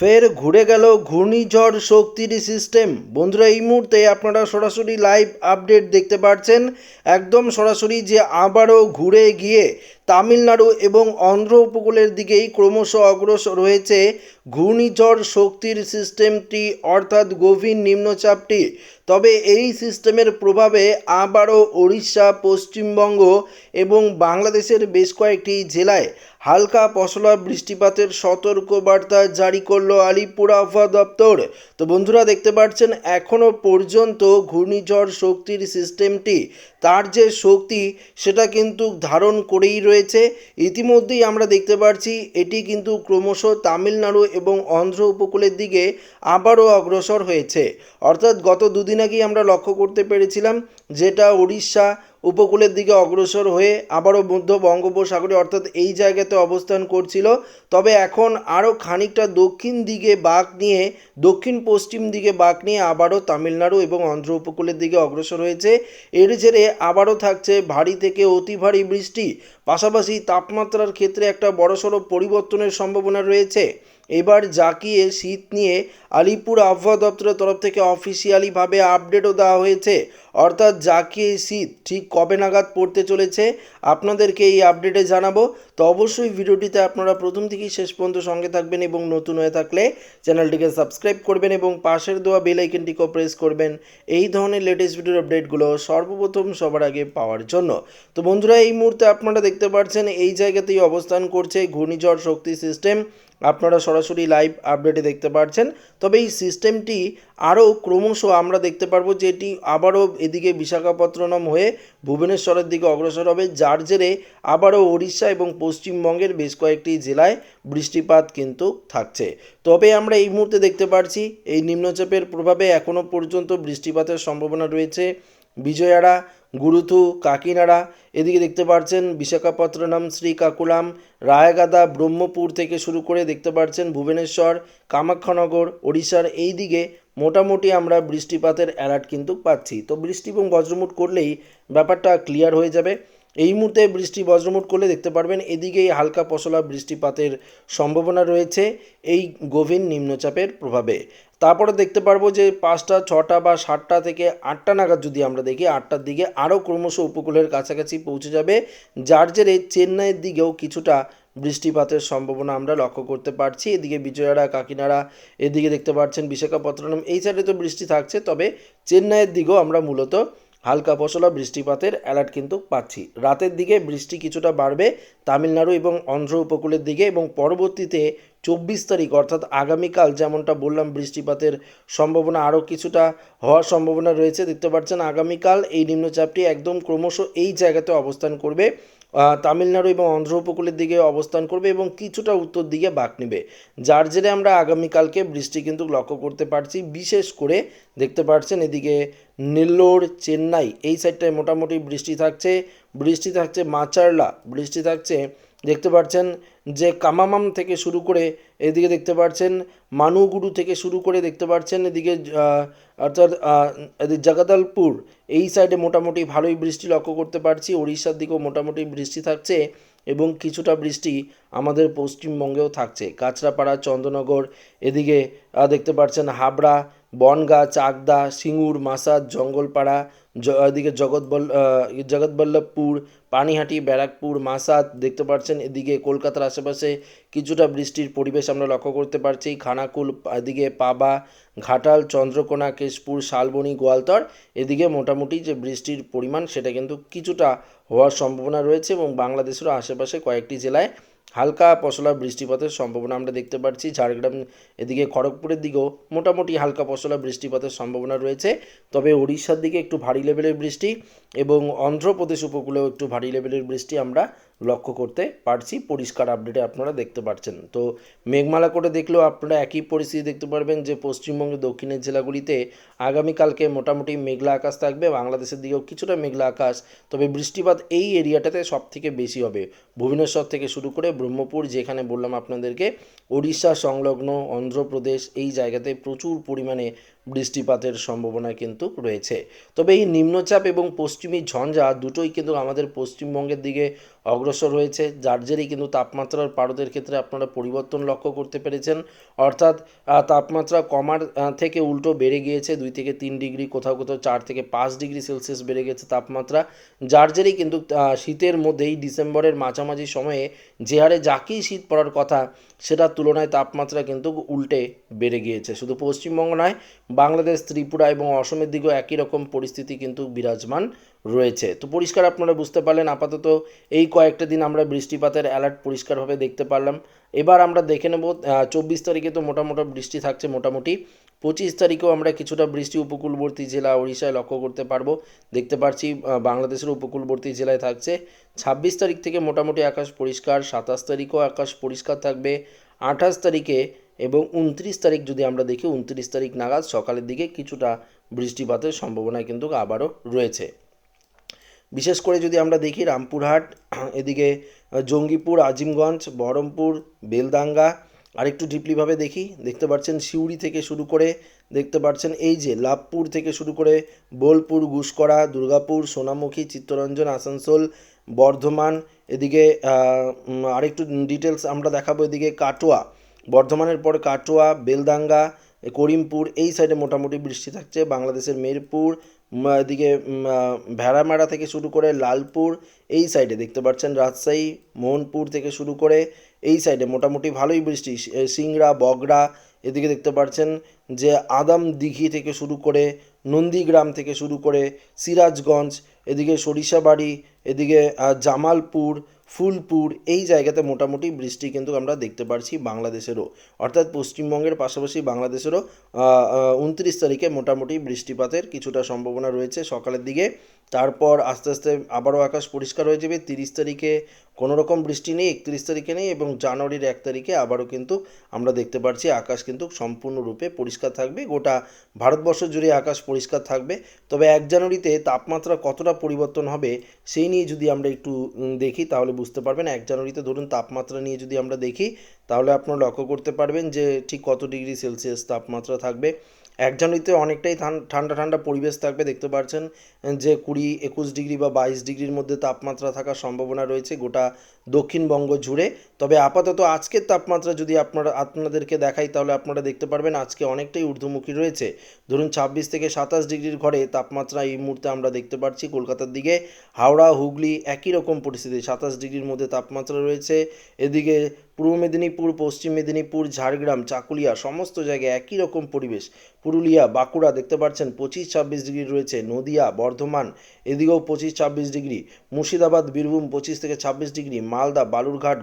ফের ঘুরে গেল ঘূর্ণিঝড় শক্তির সিস্টেম বন্ধুরা, এই মুহূর্তে আপনারা সরাসরি লাইভ আপডেট দেখতে পাচ্ছেন একদম সরাসরি যে আবারও ঘুরে গিয়ে তামিলনাড়ু এবং অন্ধ্র উপকূলের দিকেই ক্রমশ অগ্রসর রয়েছে ঘূর্ণিঝড় শক্তির সিস্টেমটি, অর্থাৎ গভীর নিম্নচাপটি। তবে এই সিস্টেমের প্রভাবে আবারও ওড়িশা, পশ্চিমবঙ্গ এবং বাংলাদেশের বেশ কয়েকটি জেলায় হালকা পশলা বৃষ্টিপাতের সতর্কবার্তা জারি করল আলিপুর আবহাওয়া দপ্তর। তো বন্ধুরা, দেখতে পাচ্ছেন এখনও পর্যন্ত ঘূর্ণিঝড় শক্তির সিস্টেমটি, তার যে শক্তি, সেটা কিন্তু ধারণ করেই রয়েছে। ইতিমধ্যেই আমরা দেখতে পাচ্ছি এটি কিন্তু ক্রমশ তামিলনাড়ু এবং অন্ধ্র উপকূলের দিকে আবারও অগ্রসর হয়েছে। অর্থাৎ গত দুদিন আগেই আমরা লক্ষ্য করতে পেরেছিলাম যেটা উড়িষ্যা উপকূলের দিকে অগ্রসর হয়ে আবারও মধ্য বঙ্গোপসাগরে অর্থাৎ এই জায়গাতে অবস্থান করছিল। তবে এখন আরও খানিকটা দক্ষিণ দিকে বাঁক নিয়ে, দক্ষিণ পশ্চিম দিকে বাঁক নিয়ে আবারও তামিলনাড়ু এবং অন্ধ্র উপকূলের দিকে অগ্রসর হয়েছে। এর জেরে আবারও থাকছে ভারী থেকে অতি ভারী বৃষ্টি। পাশাপাশি তাপমাত্রার ক্ষেত্রে একটা বড়সড় পরিবর্তনের সম্ভাবনা রয়েছে। এবার জাকিয়ে শীত নিয়ে আলিপুর আবহাওয়া দপ্তরের তরফ থেকে অফিসিয়ালিভাবে আপডেটও দেওয়া হয়েছে। অর্থাৎ জাকিয়ে শীত ঠিক কবে নাগাদ পড়তে চলেছে, আপনাদেরকে এই আপডেটে জানাব। তো অবশ্যই ভিডিওটিতে আপনারা প্রথম থেকেই শেষ পর্যন্ত সঙ্গে থাকবেন এবং নতুন হয়ে থাকলে চ্যানেলটিকে সাবস্ক্রাইব করবেন এবং পাশের দেওয়া বেল প্রেস করবেন। এই ধরনের লেটেস্ট ভিডিওর আপডেটগুলো সর্বপ্রথম সবার আগে পাওয়ার জন্য। তো বন্ধুরা, এই মুহূর্তে আপনারা দেখতে পাচ্ছেন এই জায়গাতেই অবস্থান করছে ঘূর্ণিঝড় শক্তি সিস্টেম আপনারা সরাসরি লাইভ আপডেটে দেখতে পাচ্ছেন তবে এই সিস্টেমটি আরও ক্রমশ আমরা দেখতে পারব যে এটি আবারও এদিকে বিশাখাপত্তনম হয়ে ভুবনেশ্বরের দিকে অগ্রসর হবে, যার জেরে আবারও ওড়িশা এবং পশ্চিমবঙ্গের বেশ কয়েকটি জেলায় বৃষ্টিপাত কিন্তু থাকছে। তবে আমরা এই মুহূর্তে দেখতে পাচ্ছি এই নিম্নচাপের প্রভাবে এখনও পর্যন্ত বৃষ্টিপাতের সম্ভাবনা রয়েছে। বিজয়াড়া গুরুথু কাকিনাড়া। এদিকে দেখতে পাচ্ছেন বিশাখাপত্তনম শ্রীকাকুলাম, রায়গাদা ব্রহ্মপুর থেকে শুরু করে দেখতে পাচ্ছেন ভুবনেশ্বর, কামাখ্যানগর, ওড়িশার এই দিকে মোটামুটি আমরা বৃষ্টিপাতের অ্যালার্ট কিন্তু পাচ্ছি। তো বৃষ্টি এবং বজ্রমুট করলেই ব্যাপারটা ক্লিয়ার হয়ে যাবে। এই মুহূর্তে বৃষ্টি বজ্রমুট করলে দেখতে পারবেন এদিকেই হালকা পশলা বৃষ্টিপাতের সম্ভাবনা রয়েছে, এই গভীর নিম্নচাপের প্রভাবে। তারপরে দেখতে পারব যে পাঁচটা, ছটা বা সাতটা থেকে আটটা নাগাদ যদি আমরা দেখি, আটটার দিকে আরও ক্রমশ উপকূলের কাছাকাছি পৌঁছে যাবে, যার জেরে চেন্নাইয়ের দিকেও কিছুটা বৃষ্টিপাতের সম্ভাবনা আমরা লক্ষ্য করতে পারছি। এদিকে বিজয়াড়া, কাকিনাড়া, এদিকে দেখতে পাচ্ছেন বিশাখাপত্তনম, এই সাইডে তো বৃষ্টি থাকছে, তবে চেন্নাইয়ের দিকেও আমরা মূলত হালকা পশলা বৃষ্টিপাতের অ্যালার্ট কিন্তু পাচ্ছি। রাতের দিকে বৃষ্টি কিছুটা বাড়বে তামিলনাড়ু এবং অন্ধ্র উপকূলের দিকে এবং পরবর্তীতে চব্বিশ তারিখ, অর্থাৎ আগামীকাল যেমনটা বললাম, বৃষ্টিপাতের সম্ভাবনা আরও কিছুটা হওয়ার সম্ভাবনা রয়েছে। দেখতে পাচ্ছেন, আগামীকাল এই নিম্নচাপটি একদম ক্রমশ এই জায়গাতে অবস্থান করবে। তামিলনাড়ু এবং অন্ধ্র উপকূলের দিকে অবস্থান করবে এবং কিছুটা উত্তর দিকে বাক নেবে। যার জেরে আমরা আগামীকালকে বৃষ্টি কিন্তু লক্ষ্য করতে পারছি। বিশেষ করে দেখতে পাচ্ছেন এদিকে নেল্লোর, চেন্নাই এই সাইডটায় মোটামুটি বৃষ্টি থাকছে। বৃষ্টি থাকছে মাচারলা বৃষ্টি থাকছে দেখতে পাচ্ছেন যে কামামাম থেকে শুরু করে এদিকে দেখতে পাচ্ছেন মানুগুরু থেকে শুরু করে দেখতে পাচ্ছেন এদিকে অর্থাৎ জগদলপুর, এই সাইডে মোটামুটি ভালোই বৃষ্টি লক্ষ্য করতে পারছি। ওড়িশার দিকেও মোটামুটি বৃষ্টি থাকছে এবং কিছুটা বৃষ্টি আমাদের পশ্চিমবঙ্গেও থাকছে। কাঁচরাপাড়া, চন্দ্রনগর, এদিকে দেখতে পাচ্ছেন হাবড়া, বনগা, চাকদা, সিঙ্গুর, মাসাদ, জঙ্গলপাড়া এদিকে জগৎবল জগৎবল্লভপুর পানিহাটি, ব্যারাকপুর, মাসাদ দেখতে পাচ্ছেন এদিকে কলকাতার আশেপাশে কিছুটা বৃষ্টির পরিবেশ আমরা লক্ষ্য করতে পারছি। খানাকুল, এদিকে পাবা, ঘাটাল, চন্দ্রকোনা, কেশপুর, শালবনি, গোয়ালতর। এদিকে মোটামুটি যে বৃষ্টির পরিমাণ, সেটা কিন্তু কিছুটা হওয়ার সম্ভাবনা রয়েছে এবং বাংলাদেশেরও আশেপাশে কয়েকটি জেলায় হালকা পশলা বৃষ্টিপাতের সম্ভাবনা আমরা দেখতে পাচ্ছি। ঝাড়গ্রাম এদিকে খড়গপুরের দিকেও মোটামুটি হালকা পশলা বৃষ্টিপাতের সম্ভাবনা রয়েছে। তবে উড়িষ্যার দিকে একটু ভারী লেভেলের বৃষ্টি এবং অন্ধ্রপ্রদেশ উপকূলেও একটু ভারী লেভেলের বৃষ্টি আমরা লক্ষ্য করতে পারছি। পরিষ্কার আপডেটে আপনারা দেখতে পাচ্ছেন। তো মেঘমালা করে দেখলেও আপনারা একই পরিস্থিতি দেখতে পারবেন যে পশ্চিমবঙ্গের দক্ষিণের জেলাগুলিতে আগামীকালকে মোটামুটি মেঘলা আকাশ থাকবে। বাংলাদেশের দিকেও কিছুটা মেঘলা আকাশ। তবে বৃষ্টিপাত এই এরিয়াটাতে সব থেকে বেশি হবে। ভুবনেশ্বর থেকে শুরু করে ব্রহ্মপুর, যেখানে বললাম আপনাদেরকে, ওড়িশা সংলগ্ন অন্ধ্রপ্রদেশ, এই জায়গাতে প্রচুর পরিমাণে বৃষ্টিপাতের সম্ভাবনা কিন্তু রয়েছে। তবে এই নিম্নচাপ এবং পশ্চিমী ঝঞ্ঝা দুটোই কিন্তু আমাদের পশ্চিমবঙ্গের দিকে অগ্রসর হয়েছে, যার জেরেই কিন্তু তাপমাত্রার পারদের ক্ষেত্রে আপনারা পরিবর্তন লক্ষ্য করতে পেরেছেন। অর্থাৎ তাপমাত্রা কমার থেকে উল্টো বেড়ে গিয়েছে, দুই থেকে তিন ডিগ্রি, কোথাও কোথাও চার থেকে পাঁচ ডিগ্রি সেলসিয়াস বেড়ে গেছে তাপমাত্রা, যার জেরেই কিন্তু শীতের মধ্যেই ডিসেম্বরের মাঝামাঝি সময়ে যে হারে যাকেই শীত পড়ার কথা, সেটার তুলনায় তাপমাত্রা কিন্তু উল্টে বেড়ে গিয়েছে। শুধু পশ্চিমবঙ্গ নয়, বাংলাদেশ, ত্রিপুরা এবং অসমের দিকেও একই রকম পরিস্থিতি কিন্তু বিরাজমান রয়েছে। তো পরিষ্কার আপনারা বুঝতে পারলেন, আপাতত এই কয়েকটা দিন আমরা বৃষ্টিপাতের অ্যালার্ট পরিষ্কারভাবে দেখতে পারলাম। এবার আমরা দেখে নেব চব্বিশ তারিখে তো মোটামোটা বৃষ্টি থাকছে মোটামুটি। পঁচিশ তারিখেও আমরা কিছুটা বৃষ্টি উপকূলবর্তী জেলা ওড়িশায় লক্ষ্য করতে পারব। দেখতে পাচ্ছি বাংলাদেশের উপকূলবর্তী জেলায় থাকছে। ছাব্বিশ তারিখ থেকে মোটামুটি আকাশ পরিষ্কার, সাতাশ তারিখও আকাশ পরিষ্কার থাকবে। আঠাশ তারিখে এবং উনত্রিশ তারিখ যদি আমরা দেখি, উনত্রিশ তারিখ নাগাদ সকালের দিকে কিছুটা বৃষ্টিপাতের সম্ভাবনা কিন্তু আবারও রয়েছে। বিশেষ করে যদি আমরা দেখি, রামপুরহাট, এদিকে জঙ্গিপুর, আজিমগঞ্জ, বহরমপুর বেলদাঙ্গা আর একটু ডিপলিভাবে দেখি। দেখতে পাচ্ছেন সিউড়ি থেকে শুরু করে, দেখতে পাচ্ছেন এই যে লাভপুর থেকে শুরু করে বোলপুর গুসকরা দুর্গাপুর, সোনামুখী, চিত্তরঞ্জন, আসানসোল, বর্ধমান, এদিকে আরেকটু ডিটেলস আমরা দেখাবো এদিকে কাটোয়া। বর্ধমানের পর কাটোয়া বেলদাঙ্গা করিমপুর, এই সাইডে মোটামুটি বৃষ্টি থাকছে। বাংলাদেশের মেরপুর এদিকে ভেড়ামারা থেকে শুরু করে লালপুর, এই সাইডে দেখতে পাচ্ছেন রাজশাহী, মোহনপুর থেকে শুরু করে এই সাইডে মোটামুটি ভালোই বৃষ্টি। সিংড়া, বগড়া, এদিকে দেখতে পাচ্ছেন যে আদাম দিঘি থেকে শুরু করে নন্দীগ্রাম থেকে শুরু করে সিরাজগঞ্জ এদিকে সরিষাবাড়ি, এদিকে জামালপুর, ফুলপুর এই জায়গাতে মোটামুটি বৃষ্টি কিন্তু আমরা দেখতে পারছি বাংলাদেশেরও। অর্থাৎ পশ্চিমবঙ্গের পাশাপাশি বাংলাদেশেরও উনত্রিশ তারিখে মোটামুটি বৃষ্টিপাতের কিছুটা সম্ভাবনা রয়েছে সকালের দিকে। তারপর আস্তে আস্তে আবারও আকাশ পরিষ্কার হয়ে যাবে। তিরিশ তারিখে কোনো রকম বৃষ্টি নেই, একত্রিশ তারিখে নেই এবং জানুয়ারির এক তারিখে আবারও কিন্তু আমরা দেখতে পাচ্ছি আকাশ কিন্তু সম্পূর্ণরূপে পরিষ্কার থাকবে। গোটা ভারতবর্ষ জুড়ে আকাশ পরিষ্কার থাকবে। তবে এক জানুয়ারিতে তাপমাত্রা কতটা পরিবর্তন হবে সেই নিয়ে যদি আমরা একটু দেখি, তাহলে বুঝতে পারবেন। এক জানুয়ারিতে ধরুন তাপমাত্রা নিয়ে যদি আমরা দেখি, তাহলে আপনারা লক্ষ্য করতে পারবেন যে ঠিক কত ডিগ্রি সেলসিয়াস তাপমাত্রা থাকবে। এক জানুয়ারিতে অনেকটাই ঠান- ঠান্ডা ঠান্ডা পরিবেশ থাকবে, দেখতে পাচ্ছেন যে কুড়ি, একুশ ডিগ্রি বা বাইশ ডিগ্রির মধ্যে তাপমাত্রা থাকার সম্ভাবনা রয়েছে গোটা দক্ষিণবঙ্গ জুড়ে। তবে আপাতত আজকের তাপমাত্রা যদি আপনারা, আপনাদেরকে দেখাই, তাহলে আপনারা দেখতে পারবেন আজকে অনেকটাই ঊর্ধ্বমুখী রয়েছে। ধরুন ছাব্বিশ থেকে সাতাশ ডিগ্রির ঘরে তাপমাত্রা এই মুহূর্তে আমরা দেখতে পাচ্ছি কলকাতার দিকে। হাওড়া, হুগলি একই রকম পরিস্থিতি, সাতাশ ডিগ্রির মধ্যে তাপমাত্রা রয়েছে। এদিকে পূর্ব মেদিনীপুর, পশ্চিম মেদিনীপুর, ঝাড়গ্রাম, চাকুলিয়া সমস্ত জায়গায় একই রকম পরিবেশ। পুরুলিয়া, বাঁকুড়া দেখতে পাচ্ছেন পঁচিশ ছাব্বিশ ডিগ্রি রয়েছে। নদিয়া, বর্ধমান এদিকেও পঁচিশ ছাব্বিশ ডিগ্রি। মুর্শিদাবাদ, বীরভূম পঁচিশ থেকে ছাব্বিশ ডিগ্রি। মালদা, বালুরঘাট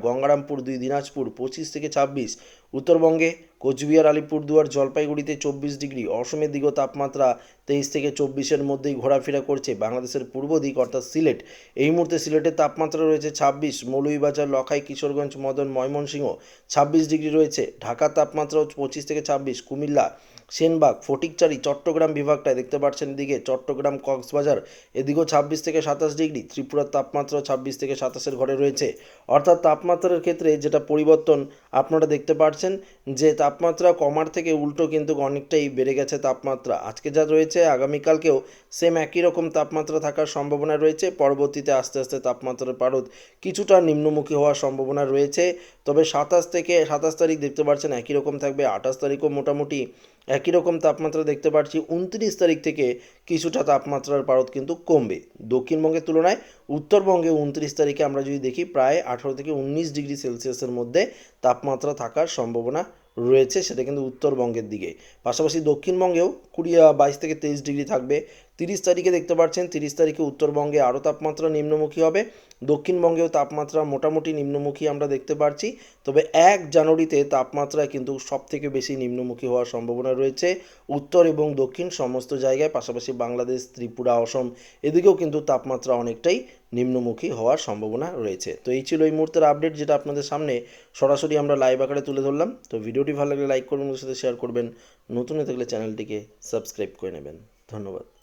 গঙ্গারামপুর দুই দিনাজপুর, পঁচিশ থেকে ছাব্বিশ। উত্তরবঙ্গে কোচবিহার, আলিপুরদুয়ার, জলপাইগুড়িতে চব্বিশ ডিগ্রি। অসমের দিকেও তাপমাত্রা তেইশ থেকে চব্বিশের মধ্যেই ঘোরাফেরা করছে বাংলাদেশের পূর্ব দিক, অর্থাৎ সিলেট। এই মুহূর্তে সিলেটের তাপমাত্রা রয়েছে ছাব্বিশ, মৌলভীবাজার, লখাই, কিশোরগঞ্জ, মদন, ময়মনসিংহ ছাব্বিশ ডিগ্রি রয়েছে। ঢাকার তাপমাত্রাও পঁচিশ থেকে ছাব্বিশ, কুমিল্লা সেনবাগ, ফটিকচারি, চট্টগ্রাম বিভাগটায় দেখতে পাচ্ছেন এদিকে চট্টগ্রাম, কক্সবাজার, এদিকেও ছাব্বিশ থেকে সাতাশ ডিগ্রি, ত্রিপুরার তাপমাত্রা ছাব্বিশ থেকে সাতাশের ঘরে রয়েছে। অর্থাৎ তাপমাত্রার ক্ষেত্রে যেটা পরিবর্তন আপনারা দেখতে পাচ্ছেন যে তাপমাত্রা কমার থেকে উল্টো কিন্তু অনেকটাই বেড়ে গেছে তাপমাত্রা। আজকে যা রয়েছে, আগামীকালকেও সেম একই রকম তাপমাত্রা থাকার সম্ভাবনা রয়েছে। পরবর্তীতে আস্তে আস্তে তাপমাত্রার পারদ কিছুটা নিম্নমুখী হওয়ার সম্ভাবনা রয়েছে। তবে সাতাশ থেকে সাতাশ তারিখ দেখতে পাচ্ছেন একই রকম থাকবে, আঠাশ তারিখও মোটামুটি একই রকম তাপমাত্রা দেখতে পাচ্ছি উনত্রিশ তারিখ থেকে কিছুটা তাপমাত্রার পারদ কিন্তু কমবে। দক্ষিণবঙ্গের তুলনায় উত্তরবঙ্গে উনত্রিশ তারিখে আমরা যদি দেখি, প্রায় আঠারো থেকে উনিশ ডিগ্রি সেলসিয়াসের মধ্যে তাপমাত্রা থাকার সম্ভাবনা রয়েছে, সেটা কিন্তু উত্তরবঙ্গের দিকে। পাশাপাশি দক্ষিণবঙ্গেও কুড়ি, বাইশ থেকে তেইশ ডিগ্রি থাকবে। তিরিশ তারিখে দেখতে পাচ্ছেন, তিরিশ তারিখে উত্তরবঙ্গে আরও তাপমাত্রা নিম্নমুখী হবে। দক্ষিণবঙ্গেও তাপমাত্রা মোটামুটি নিম্নমুখী আমরা দেখতে পাচ্ছি। তবে এক জানুয়ারিতে তাপমাত্রা কিন্তু সব থেকে বেশি নিম্নমুখী হওয়ার সম্ভাবনা রয়েছে। উত্তর এবং দক্ষিণ সমস্ত জায়গায়, পাশাপাশি বাংলাদেশ, ত্রিপুরা, অসম, এদিকেও কিন্তু তাপমাত্রা অনেকটাই নিম্নমুখী হওয়ার সম্ভাবনা রয়েছে। তো এই ছিল এই মুহূর্তের আপডেট যেটা আপনাদের সামনে সরাসরি আমরা লাইভ আকারে তুলে ধরলাম। তো ভিডিওটি ভালো লাগলে লাইক করবেন সাথে শেয়ার করবেন। নতুন থাকলে চ্যানেলটিকে সাবস্ক্রাইব করে নেবেন। ধন্যবাদ।